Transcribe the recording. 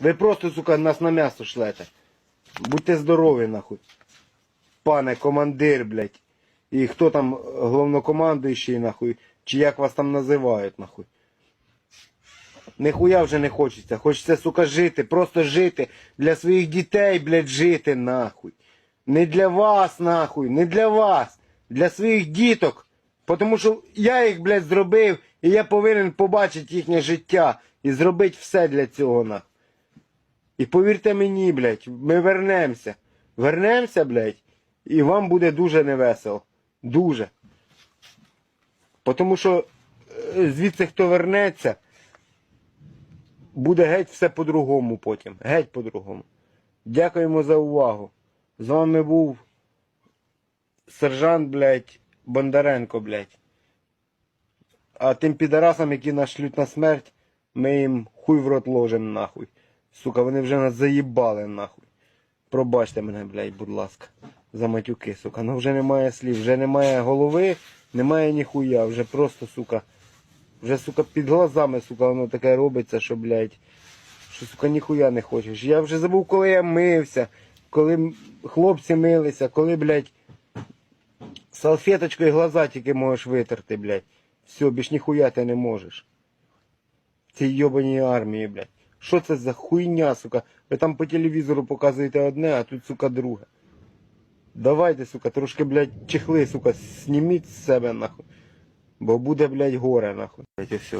Ви просто, сука, нас на м'ясо шлете. Будьте здорові, нахуй. Пане командир, блядь. І хто там головнокомандуючий, нахуй, чи як вас там називають, нахуй. Нихуя вже не хочеться. Хочеться, сука, жити, просто жити. Для своїх дітей, блядь, жити, нахуй. Не для вас, нахуй, не для вас. Для своїх діток. Тому що я їх, блядь, зробив, і я повинен побачити їхнє життя і зробити все для цього, нахуй. І повірте мені, блядь, ми вернемося. Вернемося, блядь, і вам буде дуже невесело. Дуже. Тому що е, звідси хто вернеться, буде геть все по-другому потім. Геть по-другому. Дякуємо за увагу. З вами був сержант, блядь, Бондаренко, блядь. А тим підарасам, які нас шлють на смерть, ми їм хуй в рот ложим нахуй. Сука, вони вже нас заїбали нахуй. Пробачте мене, блядь, будь ласка, за матюки, сука. Ну вже немає слів, вже немає голови, немає ніхуя, вже просто, сука. Вже, сука, під глазами, сука, воно таке робиться, що, блядь, що, сука, ніхуя не хочеш. Я вже забув, коли я мився, коли хлопці милися, коли, блядь, салфеточкою глаза тільки можеш витерти, блядь. Все, більш ніхуя ти не можеш. Цій йобаній армії, блядь. Що це за хуйня, сука? Ви там по телевізору показуєте одне, а тут, сука, друге. Давайте, сука, трошки, блядь, чехли, сука, зніміть з себе, нахуй. Бо буде, блядь, горе, нахуй. Блядь, і все.